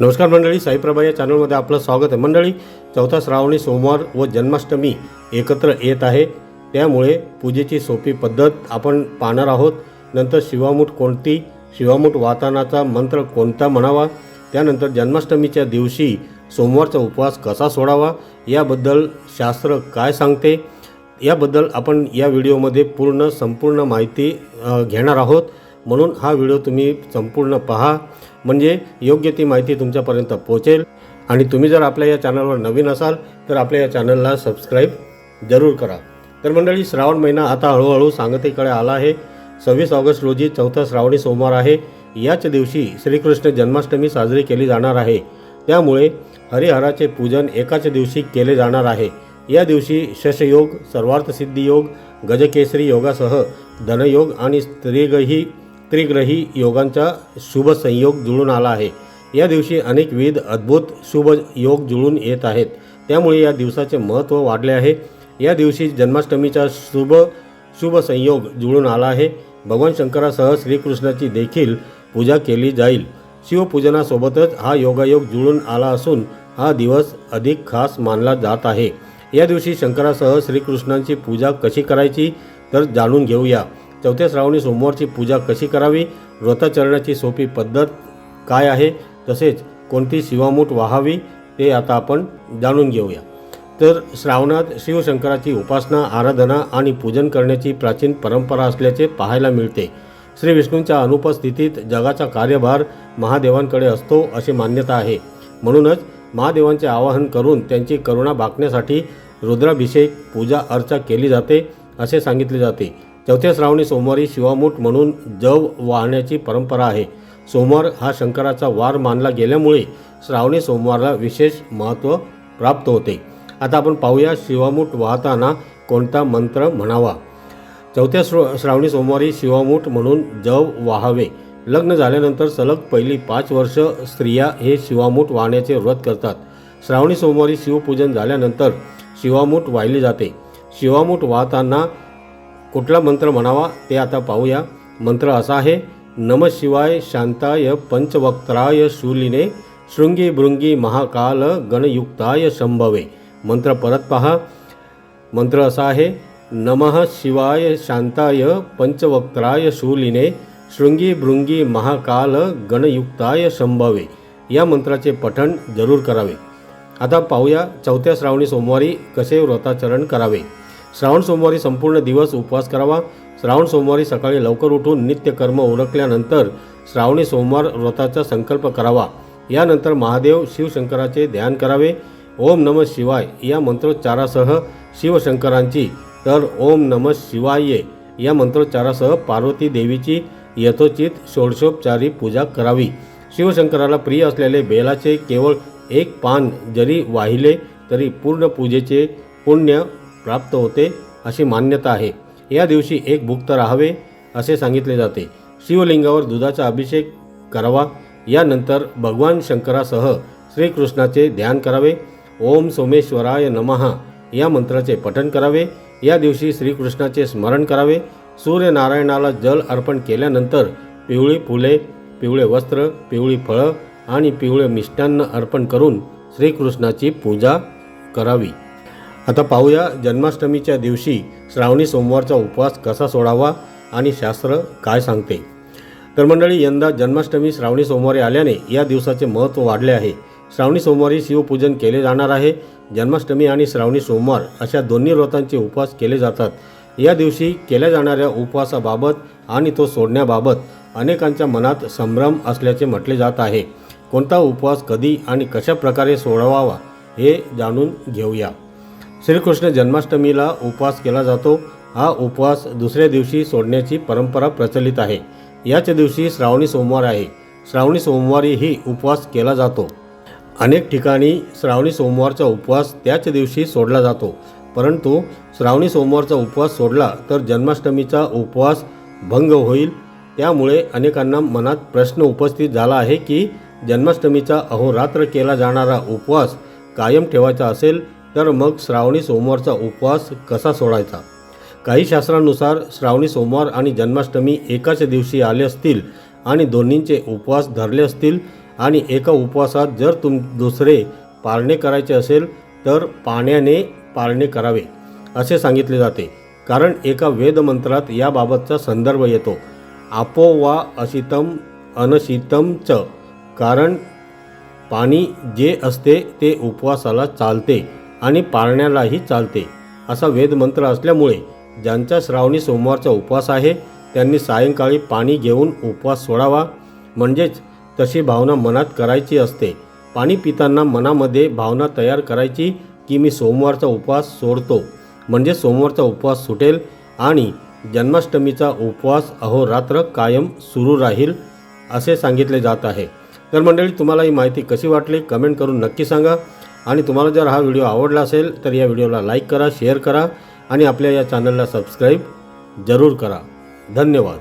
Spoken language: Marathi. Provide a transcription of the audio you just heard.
नमस्कार मंडळी साईप्रभा या चॅनलमध्ये आपलं स्वागत आहे. मंडळी चौथा श्रावणी सोमवार व जन्माष्टमी एकत्र येत आहे. त्यामुळे पूजेची सोपी पद्धत आपण पाहणार आहोत. नंतर शिवामूठ कोणती शिवामूठ वातानाचा मंत्र कोणता म्हणावा त्यानंतर जन्माष्टमीच्या दिवशी सोमवारचा उपवास कसा सोडावा याबद्दल शास्त्र काय सांगते याबद्दल आपण या व्हिडिओमध्ये पूर्ण संपूर्ण माहिती घेणार आहोत. म्हणून हा व्हिडिओ तुम्ही संपूर्ण पहा. म्हणजे योग्य ती माहिती तुमच्यापर्यंत पोहोचेल. आणि तुम्ही जर आपल्या या चॅनलवर नवीन असाल तर आपल्या या चॅनलला सबस्क्राईब जरूर करा. तर मंडळी श्रावण महिना आता हळूहळू सांगतेकडे आला आहे. सव्वीस ऑगस्ट रोजी चौथा श्रावणी सोमवार आहे. याच दिवशी श्रीकृष्ण जन्माष्टमी साजरी केली जाणार आहे. त्यामुळे हरिहराचे पूजन एकाच दिवशी केले जाणार आहे. या दिवशी शशयोग सर्वार्थसिद्धी योग गजकेसरी योगासह धनयोग आणि स्त्रीगही त्रिग्रही योगांचा शुभ संयोग जुळून आला आहे. या दिवशी अनेक विविध अद्भुत शुभ योग जुळून येत आहेत. त्यामुळे या दिवसाचे महत्त्व वाढले आहे. या दिवशी जन्माष्टमीचा शुभ शुभ संयोग जुळून आला आहे. भगवान शंकरासह श्रीकृष्णाची देखील पूजा केली जाईल. शिवपूजनासोबतच हा योगायोग जुळून आला असून हा दिवस अधिक खास मानला जात आहे. या दिवशी शंकरासह श्रीकृष्णांची पूजा कशी करायची तर जाणून घेऊया. चौथ्या श्रावणी सोमवारची पूजा कशी करावी? व्रताचरणाची सोपी पद्धत काय आहे? तसेच कोणती शिवामूठ वाहावी? ते आता आपण जाणून घेऊया. तर श्रावणात शिवशंकराची उपासना आराधना आणि पूजन करण्याची प्राचीन परंपरा असल्याचे पाहायला मिळते. श्री विष्णूंच्या अनुपस्थितीत जगाचा कार्यभार महादेवांकडे असतो अशी मान्यता आहे. म्हणूनच महादेवांचे आवाहन करून त्यांची करुणा भागण्यासाठी रुद्राभिषेक पूजा अर्चा केली जाते असे सांगितले जाते. चौथ्या श्रावणी सोमवारी शिवामूठ म्हणून जव वाहण्याची परंपरा आहे. सोमवार हा शंकराचा वार मानला गेल्यामुळे श्रावणी सोमवारला विशेष महत्त्व प्राप्त होते. आता आपण पाहूया शिवामूठ वाहताना कोणता मंत्र म्हणावा. चौथ्या श्र श्रावणी सोमवारी शिवामूठ म्हणून जव वाहावे. लग्न झाल्यानंतर सलग पहिली पाच वर्ष स्त्रिया हे शिवामूठ वाहण्याचे व्रत करतात. श्रावणी सोमवारी शिवपूजन झाल्यानंतर शिवामूठ वाहिली जाते. शिवामूठ वाहताना कुठला मंत्र म्हणावा ते आता पाहूया. मंत्र असा आहे नम शिवाय शांताय पंचवक्त्राय शूलिने शृंगी भृंगी महाकाल गणयुक्ताय शंभवे मंत्र परत पहा. मंत्र असा आहे नमः शिवाय शांताय पंचवक्त्राय शूलिने शृंगी भृंगी महाकाल गणयुक्ताय शंभवे या मंत्राचे पठण जरूर करावे. आता पाहूया चौथ्या श्रावणी सोमवारी कसे व्रताचरण करावे. श्रावण सोमवारी संपूर्ण दिवस उपवास करावा. श्रावण सोमवारी सकाळी लवकर उठून नित्यकर्म उरकल्यानंतर श्रावणी सोमवार व्रताचा संकल्प करावा. यानंतर महादेव शिवशंकराचे ध्यान करावे. ओम नम शिवाय या मंत्रोच्चारासह शिवशंकरांची. तर ओम नम शिवाय या मंत्रोच्चारासह पार्वती देवीची यथोचित षोडशोपचारी पूजा करावी. शिवशंकराला प्रिय असलेले बेलाचे केवळ एक पान जरी वाहिले तरी पूर्ण पूजेचे पुण्य प्राप्त होते अशी मान्यता आहे. या दिवशी एक भुक्त राहावे असे सांगितले जाते. शिवलिंगावर दुधाचा अभिषेक करावा. यानंतर भगवान शंकरासह श्रीकृष्णाचे ध्यान करावे. ओम सोमेश्वराय नमः. या मंत्राचे पठण करावे. या दिवशी श्रीकृष्णाचे स्मरण करावे. सूर्यनारायणाला जल अर्पण केल्यानंतर पिवळी फुले पिवळे वस्त्र पिवळी फळं आणि पिवळे मिष्टान्न अर्पण करून श्रीकृष्णाची पूजा करावी. आता पाहूया जन्माष्टमीच्या दिवशी श्रावणी सोमवारचा उपवास कसा सोडावा आणि शास्त्र काय सांगते. तर मंडळी यंदा जन्माष्टमी श्रावणी सोमवारी आल्याने या दिवसाचे महत्त्व वाढले आहे. श्रावणी सोमवारी शिवपूजन केले जाणार आहे. जन्माष्टमी आणि श्रावणी सोमवार अशा दोन्ही व्रतांचे उपवास केले जातात. या दिवशी केल्या जाणाऱ्या उपवासाबाबत आणि तो सोडण्याबाबत अनेकांच्या मनात संभ्रम असल्याचे म्हटले जात आहे. कोणता उपवास कधी आणि कशा प्रकारे सोडवावा हे जाणून घेऊया. श्रीकृष्ण जन्माष्टमीला उपवास केला जातो. हा उपवास दुसऱ्या दिवशी सोडण्याची परंपरा प्रचलित आहे. याच दिवशी श्रावणी सोमवार आहे. श्रावणी सोमवारीही उपवास केला जातो. अनेक ठिकाणी श्रावणी सोमवारचा उपवास त्याच दिवशी सोडला जातो. परंतु श्रावणी सोमवारचा उपवास सोडला तर जन्माष्टमीचा उपवास भंग होईल. त्यामुळे अनेकांना मनात प्रश्न उपस्थित झाला आहे की जन्माष्टमीचा अहोरात्र केला जाणारा उपवास कायम ठेवायचा असेल तर मग श्रावणी सोमवारचा उपवास कसा सोडायचा? काही शास्त्रानुसार श्रावणी सोमवार आणि जन्माष्टमी एकाच दिवशी आले असतील आणि दोन्हींचे उपवास धरले असतील आणि एका उपवासात जर तुम दुसरे पाळणे करायचे असेल तर पाण्याने पाळणे करावे असे सांगितले जाते. कारण एका वेदमंत्रात याबाबतचा संदर्भ येतो. आपो वा अशितम अनशितम च. कारण पाणी जे असते ते उपवासाला चालते. आणि पाळण्यालाही चालते असा वेदमंत्र असल्यामुळे ज्यांचा श्रावणी सोमवारचा उपवास आहे त्यांनी सायंकाळी पाणी घेऊन उपवास सोडावा. म्हणजेच तशी भावना मनात करायची असते. पाणी पिताना मनामध्ये भावना तयार करायची की मी सोमवारचा उपवास सोडतो. म्हणजे सोमवारचा उपवास सुटेल आणि जन्माष्टमीचा उपवास अहोरात्र कायम सुरू राहील असे सांगितले जात आहे. तर मंडळी तुम्हाला ही माहिती कशी वाटली? कमेंट करून नक्की सांगा. आणि तुम्हाला जर हा व्हिडिओ आवडला असेल तर या व्हिडिओला लाईक करा शेअर करा आणि आपल्या या चॅनलला सबस्क्राईब जरूर करा. धन्यवाद.